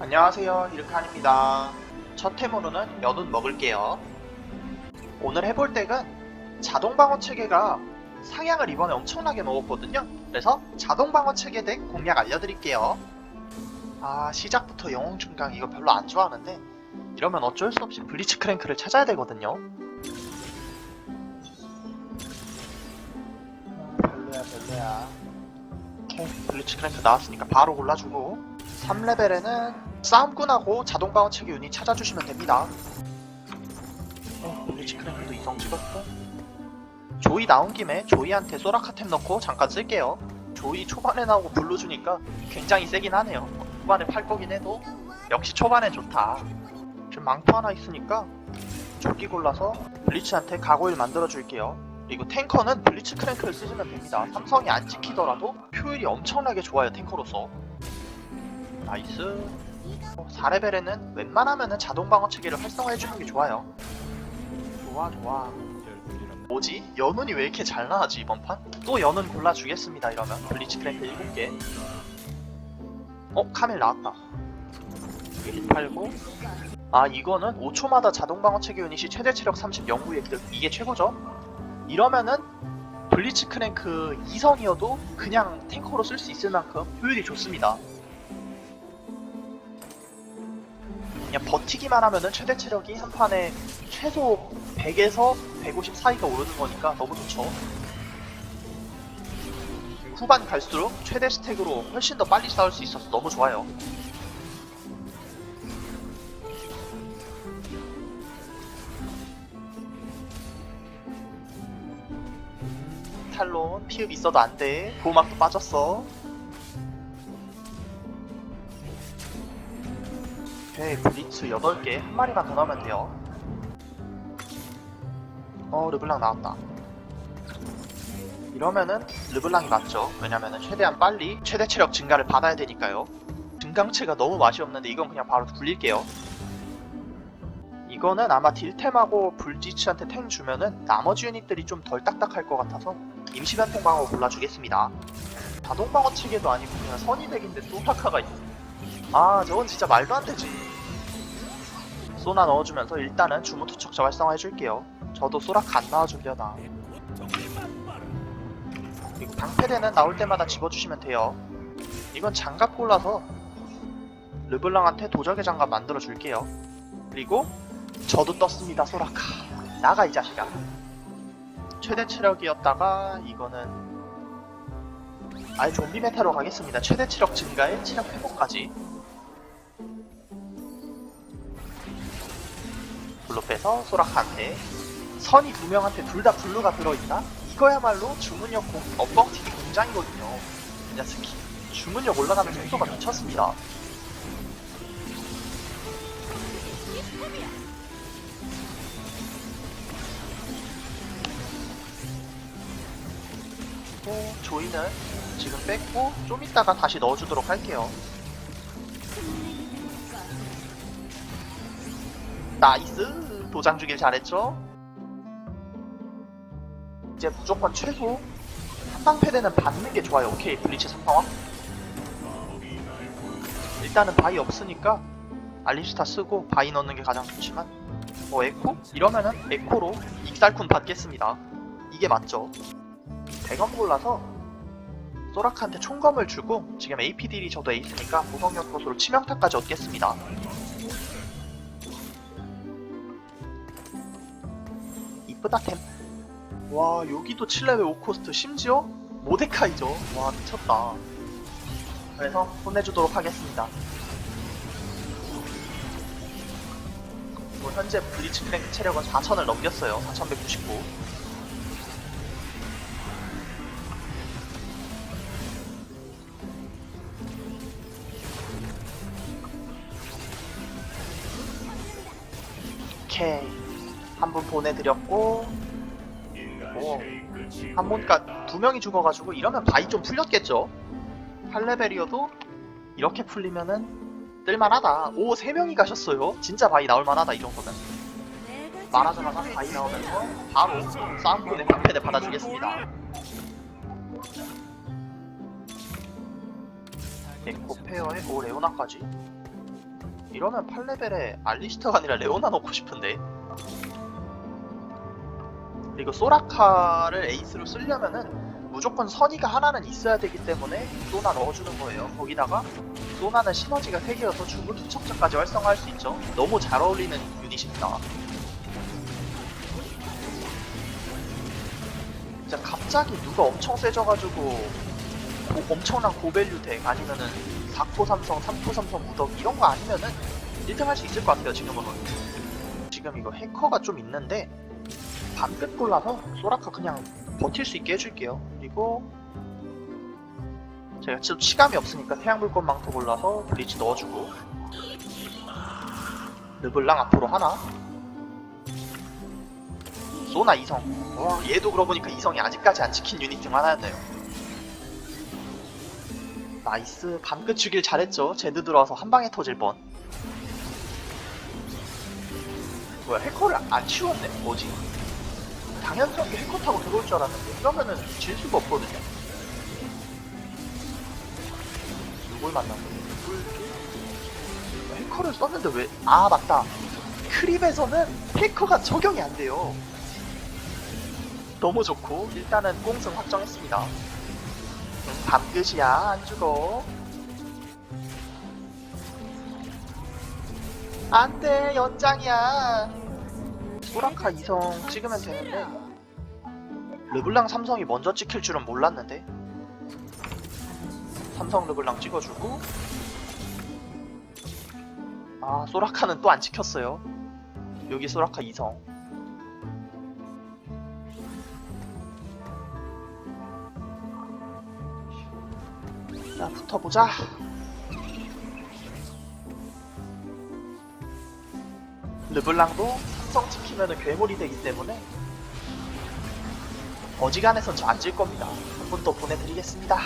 안녕하세요 이르칸입니다. 첫 해모로는 연운 먹을게요. 오늘 해볼 덱은 자동방어 체계가 상향을 이번에 엄청나게 먹었거든요. 그래서 자동방어 체계 덱 공략 알려드릴게요. 아 시작부터 영웅 중강 이거 별로 안 좋아하는데 이러면 어쩔 수 없이 블리츠 크랭크를 찾아야 되거든요. 음, 별로야 별로야. 오케이 블리츠 크랭크 나왔으니까 바로 골라주고. 3레벨에는 싸움꾼하고 자동방어 체계 유닛 찾아주시면 됩니다. 어, 블리치 크랭크도 이성 찍었고 조이 나온 김에 조이한테 소라카템 넣고 잠깐 쓸게요. 조이 초반에 나오고 블루 주니까 굉장히 세긴 하네요. 후반에 팔 거긴 해도 역시 초반엔 좋다. 지금 망토 하나 있으니까 조기 골라서 블리츠한테 가고일 만들어 줄게요. 그리고 탱커는 블리츠 크랭크를 쓰시면 됩니다. 삼성이 안 찍히더라도 효율이 엄청나게 좋아요 탱커로서. 나이스. 4레벨에는 웬만하면은 자동방어 체계를 활성화해주는 게 좋아요. 좋아, 좋아. 뭐지? 연운이 왜 이렇게 잘 나가지, 이번 판? 또 연운 골라주겠습니다, 이러면. 블리치 크랭크 7개. 어, 카멜 나왔다. 힐 팔고. 아, 이거는 5초마다 자동방어 체계 유닛이 최대 체력 30 영구 획득. 이게 최고죠? 이러면은 블리치 크랭크 2성이어도 그냥 탱커로 쓸 수 있을 만큼 효율이 좋습니다. 그냥 버티기만 하면은 최대 체력이 한 판에 최소 100에서 150 사이가 오르는 거니까 너무 좋죠. 후반 갈수록 최대 스택으로 훨씬 더 빨리 싸울 수 있어서 너무 좋아요. 탈론 피흡 있어도 안 돼. 보호막도 빠졌어. 오케이 블리츠 8개 한 마리만 더 넣으면 돼요. 어 르블랑 나왔다. 이러면은 르블랑이 맞죠. 왜냐면은 최대한 빨리 최대 체력 증가를 받아야 되니까요. 증강체가 너무 맛이 없는데 이건 그냥 바로 굴릴게요. 이거는 아마 딜템하고 불지츠한테 탱 주면은 나머지 유닛들이 좀 덜 딱딱할 것 같아서 임시 변통 방어 골라주겠습니다. 자동 방어 체계도 아니고 그냥 선이덱인데 소라카가 있어 아 저건 진짜 말도 안 되지 소나 넣어주면서 일단은 주무 투척자 활성화 해줄게요. 저도 소라카 안 나와주려나. 방패대는 나올 때마다 집어주시면 돼요. 이건 장갑 골라서 르블랑한테 도적의 장갑 만들어 줄게요. 그리고 저도 떴습니다 소라카 나가 이 자식아. 최대 체력이었다가 이거는 아예 좀비 메타로 가겠습니다. 최대 체력 증가에 체력 회복까지 블루 빼서 소라카한테 선이 두 명한테 둘 다 블루가 들어있다? 이거야말로 주문력 공, 엇뻥튀기 공장이거든요. 이 녀석이. 주문력 올라가는 속도가 미쳤습니다. 또 조이는 지금 뺐고 좀 이따가 다시 넣어주도록 할게요. 나이스. 도장 주길 잘했죠? 이제 무조건 최소 한방 패대는 받는 게 좋아요. 오케이 블리츠 3상황 일단은 바이 없으니까 알리스타 쓰고 바이 넣는 게 가장 좋지만 뭐 에코? 이러면은 에코로 익살쿤 받겠습니다. 이게 맞죠? 대검 골라서 소라카한테 총검을 주고 지금 APD이 저도 에이스니까 무성력 보수로 치명타까지 얻겠습니다 이쁘다 템. 와 여기도 7레벨 5코스트 심지어 모데카이죠. 와 미쳤다. 그래서 혼내주도록 하겠습니다. 뭐 현재 블리츠 크랭크 체력은 4000을 넘겼어요. 4199. 한 분 보내드렸고 오, 한 분까 두 명이 죽어가지고 이러면 바이 좀 풀렸겠죠? 8레벨이어도 이렇게 풀리면은 뜰만하다. 오, 세 명이 가셨어요. 진짜 바이 나올만하다 이 정도면. 말하자마자 바이 나오면서 바로 싸움꾼의 방패대 받아주겠습니다. 에코 페어에 오 레오나까지. 이러면 8레벨에 알리스터가 아니라 레오나 넣고 싶은데 그리고 소라카를 에이스로 쓰려면은 무조건 선의가 하나는 있어야 되기 때문에 소나 넣어주는 거예요. 거기다가 소나는 시너지가 3개여서 중부 투척자까지 활성화할 수 있죠. 너무 잘 어울리는 유닛입니다. 진짜 갑자기 누가 엄청 세져가지고 고- 엄청난 고밸류 덱 아니면은 4코 삼성, 3코 삼성 무덕 이런 거 아니면은 1등 할 수 있을 것 같아요 지금은. 지금 이거 해커가 좀 있는데 반끝 골라서 소라카 그냥 버틸 수 있게 해줄게요. 그리고 제가 지금 시감이 없으니까 태양불꽃 망토 골라서 브리지 넣어주고. 르블랑 앞으로 하나. 소나 이성. 와 얘도 그러고 보니까 이성이 아직까지 안 지킨 유닛 중 하나였네요. 나이스. 반끝 주길 잘했죠. 제드 들어와서 한 방에 터질 뻔. 뭐야 해커를 안 치웠네. 뭐지 당연스럽게 해커 타고 들어올 줄 알았는데 이러면은 질 수가 없거든요. 누굴 누굴 해커를 썼는데 왜 아 맞다. 크립에서는 해커가 적용이 안 돼요. 너무 좋고 일단은 꽁승 확정했습니다. 응, 밤끝이야 안 죽어. 안돼 연장이야. 소라카 이성 찍으면 되는데 르블랑 삼성이 먼저 찍힐 줄은 몰랐는데? 삼성 르블랑 찍어주고? 아 소라카는 또 안 찍혔어요. 여기 소라카 이성. 자 붙어보자. 르블랑도 삼성 찍히면 괴물이 되기 때문에 어지간해선 저안 질 겁니다. 한 분 더 보내드리겠습니다.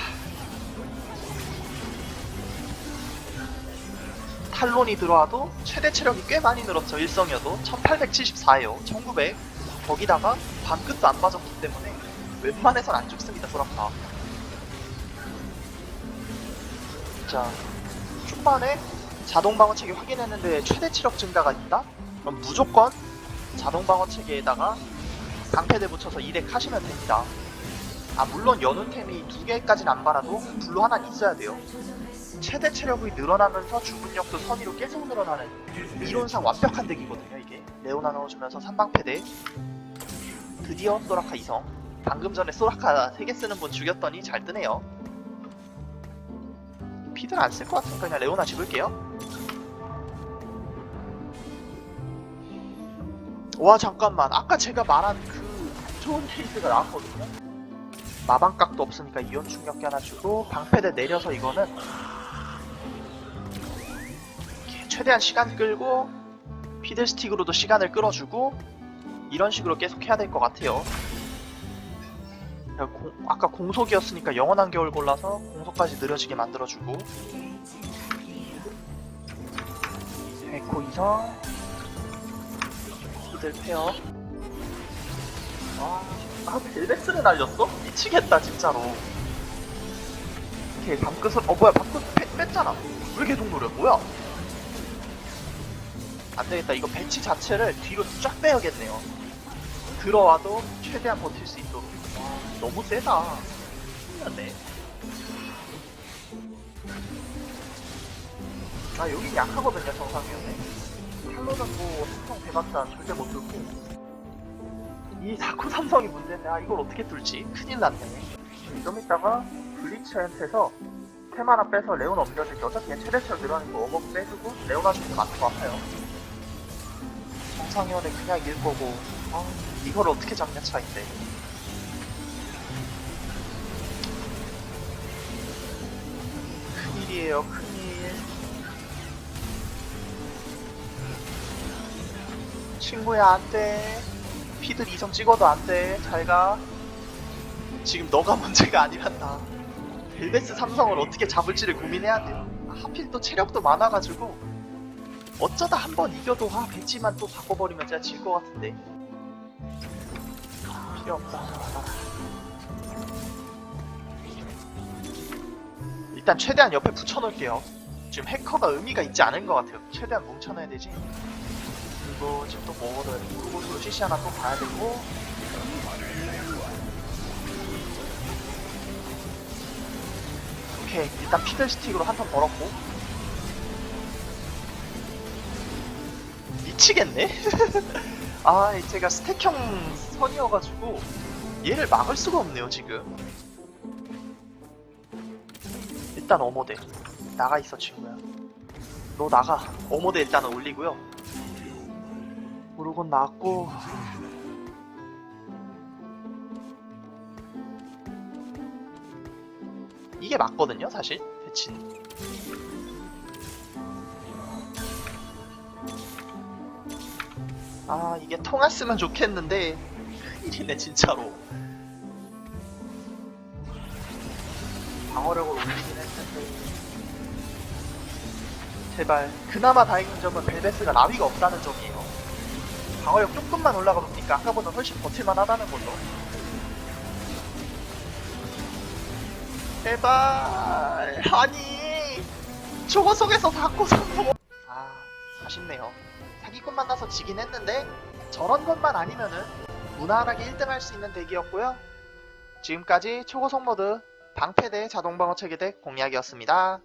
탈론이 들어와도 최대 체력이 꽤 많이 늘었죠. 일성이어도 1874예요. 1900. 거기다가 반끝도 안 빠졌기 때문에 웬만해선 안 죽습니다. 소라카. 자, 초반에 자동 방어 체계 확인했는데 최대 체력 증가가 있다? 그럼 무조건 자동 방어 체계에다가 방패대 붙여서 2덱 하시면 됩니다. 아 물론 연운템이 두 개까지는 안 받아도 블루 하나는 있어야 돼요. 최대 체력이 늘어나면서 주문력도 선의로 계속 늘어나는 이론상 완벽한 덱이거든요 이게. 레오나 넣어주면서 3방패대 드디어 소라카 이성 방금 전에 소라카 3개 쓰는 분 죽였더니 잘 뜨네요. 피드는 안쓸 것 같으니까 그냥 레오나 집을게요. 와 잠깐만. 아까 제가 말한 그 좋은 케이스가 나왔거든요. 마방각도 없으니까 이온 충격기 하나 주고 방패대 내려서 이거는 최대한 시간 끌고 피들스틱으로도 시간을 끌어주고 이런 식으로 계속 해야 될 것 같아요. 야, 공- 아까 공속이었으니까 영원한 겨울 골라서 공속까지 느려지게 만들어주고. 에코 이성 피들 페어 아, 아 벨벳스를 날렸어? 미치겠다 진짜로. 오케이 밤끝을 어 뭐야 밤끝 빼, 뺐잖아. 왜 계속 노려? 뭐야? 안되겠다. 이거 배치 자체를 뒤로 쫙 빼야겠네요. 들어와도 최대한 버틸 수 있도록. 와 너무 세다. 큰일났네. 아 여긴 약하거든요 정상이었네 뭐 삼성 대박자 절대 못 뚫고. 이 사쿠 삼성이 문제인데 아 이걸 어떻게 뚫지? 큰일 났네. 좀 이따가 블리츠한테서 템 하나 빼서 레온 옮겨줄게. 어차피 얘 최대치로 늘어나는 거 어머 빼주고 레온 한테 맞는 거 같아요. 정상이원에 그냥 이길 거고. 아 이걸 어떻게 잡냐 차인데. 큰일이에요 친구야 안돼. 피드 이성 찍어도 안돼. 잘가. 지금 너가 문제가 아니란다. 벨베스 삼성을 어떻게 잡을지를 고민해야 돼요. 아, 하필 또 체력도 많아가지고. 어쩌다 한 번 이겨도 아 배치만 또 바꿔버리면 진짜 질것 같은데. 필요 없다. 일단 최대한 옆에 붙여놓을게요. 지금 해커가 의미가 있지 않은 것 같아요. 최대한 뭉쳐놔야 되지. 그리고 지금 또 되고 그곳으로 CC 하나 또 가야 되고. 오케이. 일단 피들스틱으로 한 턴 벌었고. 미치겠네? 아 제가 스택형 선이어가지고 얘를 막을 수가 없네요 지금. 일단 어모대. 나가 있어 친구야. 너 나가. 어모대 일단은 올리고요 오르곤 나왔고. 이게 맞거든요 사실. 대친 아 이게 통했으면 좋겠는데. 큰일이네 진짜로. 방어력을 올리긴 했는데. 제발 그나마 다행인 점은 벨베스가 라위가 없다는 점이에요 방어력 조금만 올라가 보니까 아까보다 훨씬 버틸만 하다는 걸로. 제발! 아니! 저거 속에서 성공 아 아쉽네요. 사기꾼 만나서 지긴 했는데 저런 것만 아니면은 무난하게 1등 할 수 있는 덱이었고요. 지금까지 초고속 모드 방패대 자동방어 체계덱 공략이었습니다